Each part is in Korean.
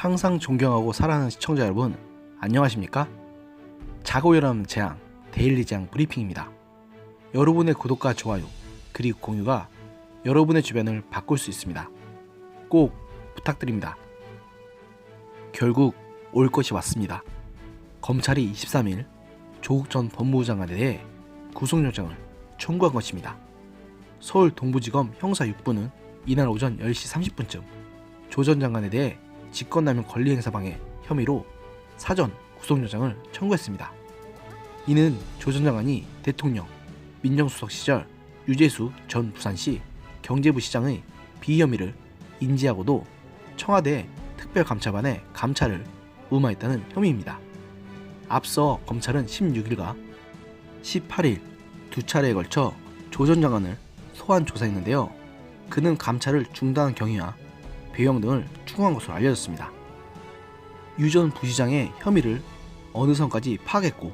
항상 존경하고 사랑하는 시청자 여러분, 안녕하십니까? 자고 일어나는 재앙, 데일리 재앙 브리핑입니다. 여러분의 구독과 좋아요, 그리고 공유가 여러분의 주변을 바꿀 수 있습니다. 꼭 부탁드립니다. 결국 올 것이 왔습니다. 검찰이 23일 조국 전 법무부 장관에 대해 구속영장을 청구한 것입니다. 서울 동부지검 형사 6부는 이날 오전 10시 30분쯤 조 전 장관에 대해 직권남용 권리행사방해 혐의로 사전 구속영장을 청구했습니다. 이는 조 전 장관이 대통령, 민정수석 시절 유재수 전 부산시 경제부 시장의 비혐의를 인지하고도 청와대 특별감찰반에 감찰을 무마했다는 혐의입니다. 앞서 검찰은 16일과 18일 두 차례에 걸쳐 조 전 장관을 소환 조사했는데요. 그는 감찰을 중단한 경위와 배경 등을 추궁한 것으로 알려졌습니다. 유 전 부시장의 혐의를 어느 선까지 파악했고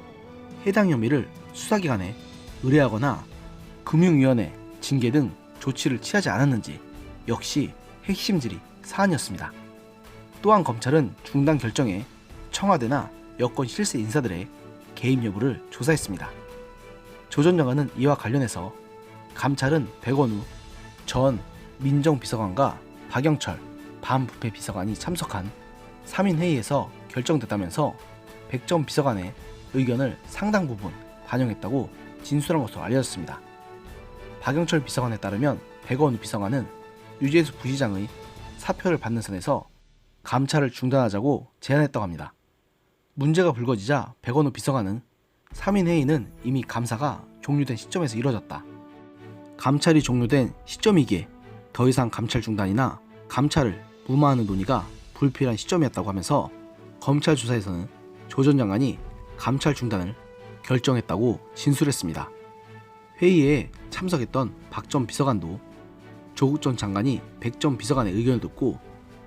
해당 혐의를 수사기관에 의뢰하거나 금융위원회 징계 등 조치를 취하지 않았는지 역시 핵심들이 사안이었습니다. 또한 검찰은 중단 결정에 청와대나 여권 실세 인사들의 개입 여부를 조사했습니다. 조 전 장관은 이와 관련해서 감찰은 백원우 전 민정비서관과 박영철 반부패 비서관이 참석한 3인 회의에서 결정됐다면서 백전 비서관의 의견을 상당 부분 반영했다고 진술한 것으로 알려졌습니다. 박영철 비서관에 따르면 백원우 비서관은 유재수 부시장의 사표를 받는 선에서 감찰을 중단하자고 제안했다고 합니다. 문제가 불거지자 백원우 비서관은 3인 회의는 이미 감사가 종료된 시점에서 이뤄졌다. 감찰이 종료된 시점이기에 더 이상 감찰 중단이나 감찰을 무마하는 논의가 불필요한 시점이었다고 하면서 검찰 조사에서는 조 전 장관이 감찰 중단을 결정했다고 진술했습니다. 회의에 참석했던 박 전 비서관도 조국 전 장관이 백 전 비서관의 의견을 듣고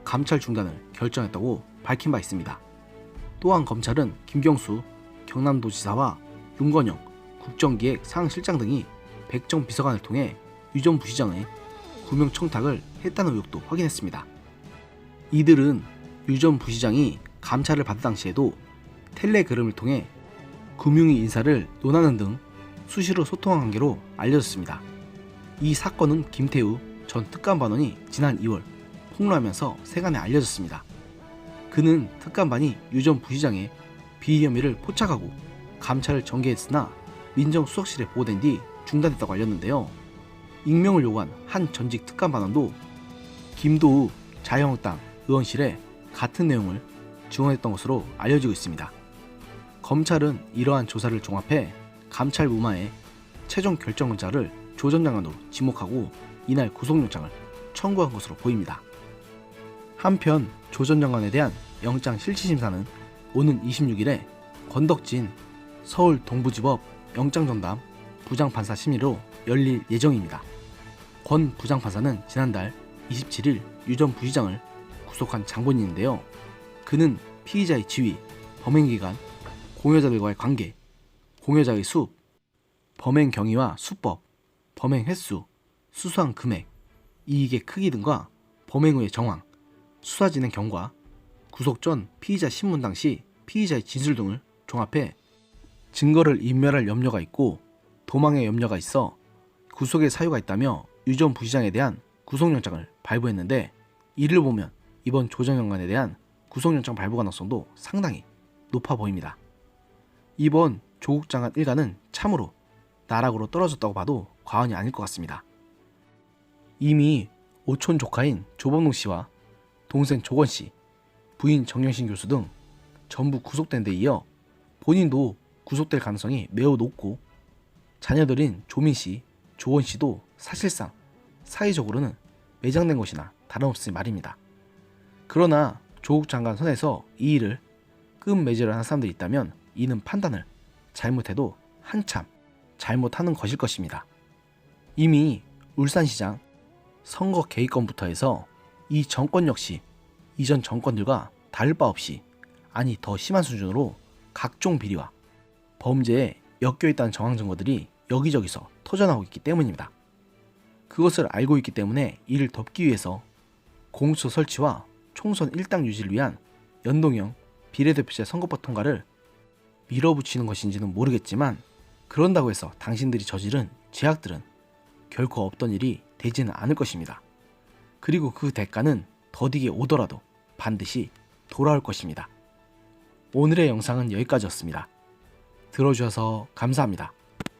감찰 중단을 결정했다고 밝힌 바 있습니다. 또한 검찰은 김경수 경남도지사와 윤건영 국정기획 상실장 등이 백전 비서관을 통해 유 전 부시장의 구명 청탁을 했다는 의혹도 확인했습니다. 이들은 유 전 부시장이 감찰을 받은 당시에도 텔레그램을 통해 금융위 인사를 논하는 등 수시로 소통한 관계로 알려졌습니다. 이 사건은 김태우 전 특감반원이 지난 2월 폭로하면서 세간에 알려졌습니다. 그는 특감반이 유 전 부시장의 비위 혐의를 포착하고 감찰을 전개했으나 민정수석실에 보고된 뒤 중단했다고 알렸는데요. 익명을 요구한 한 전직 특감반원도 김도우 자유한국당 의원실에 같은 내용을 증언했던 것으로 알려지고 있습니다. 검찰은 이러한 조사를 종합해 감찰 무마의 최종 결정문자를 조 전 장관으로 지목하고 이날 구속영장을 청구한 것으로 보입니다. 한편 조 전 장관에 대한 영장 실질심사는 오는 26일에 권덕진 서울 동부지법 영장전담 부장판사 심리로 열릴 예정입니다. 권 부장판사는 지난달 27일 유 전 부시장을 구속한 장본인인데요. 그는 피의자의 지위, 범행기간, 공여자들과의 관계, 공여자의 수, 범행 경위와 수법, 범행 횟수, 수수한 금액, 이익의 크기 등과 범행 후의 정황, 수사 진행 경과, 구속 전 피의자 신문 당시 피의자의 진술 등을 종합해 증거를 인멸할 염려가 있고 도망의 염려가 있어 구속의 사유가 있다며 유전 부시장에 대한 구속영장을 발부했는데 이를 보면 이번 조정 장관에 대한 구속영장 발부 가능성도 상당히 높아 보입니다. 이번 조국 장관 일가는 참으로 나락으로 떨어졌다고 봐도 과언이 아닐 것 같습니다. 이미 오촌 조카인 조범동 씨와 동생 조건 씨, 부인 정영신 교수 등 전부 구속된 데 이어 본인도 구속될 가능성이 매우 높고 자녀들인 조민 씨, 조원 씨도 사실상 사회적으로는 매장된 것이나 다름없으니 말입니다. 그러나 조국 장관 선에서 이 일을 끝맺으려 하는 사람들이 있다면 이는 판단을 잘못해도 한참 잘못하는 것일 것입니다. 이미 울산시장 선거 개입권부터 해서 이 정권 역시 이전 정권들과 다를 바 없이 아니 더 심한 수준으로 각종 비리와 범죄에 엮여 있다는 정황 증거들이 여기저기서 터져나오고 있기 때문입니다. 그것을 알고 있기 때문에 이를 덮기 위해서 공수처 설치와 총선 일당 유지를 위한 연동형 비례대표제 선거법 통과를 밀어붙이는 것인지는 모르겠지만 그런다고 해서 당신들이 저지른 죄악들은 결코 없던 일이 되지는 않을 것입니다. 그리고 그 대가는 더디게 오더라도 반드시 돌아올 것입니다. 오늘의 영상은 여기까지였습니다. 들어주셔서 감사합니다.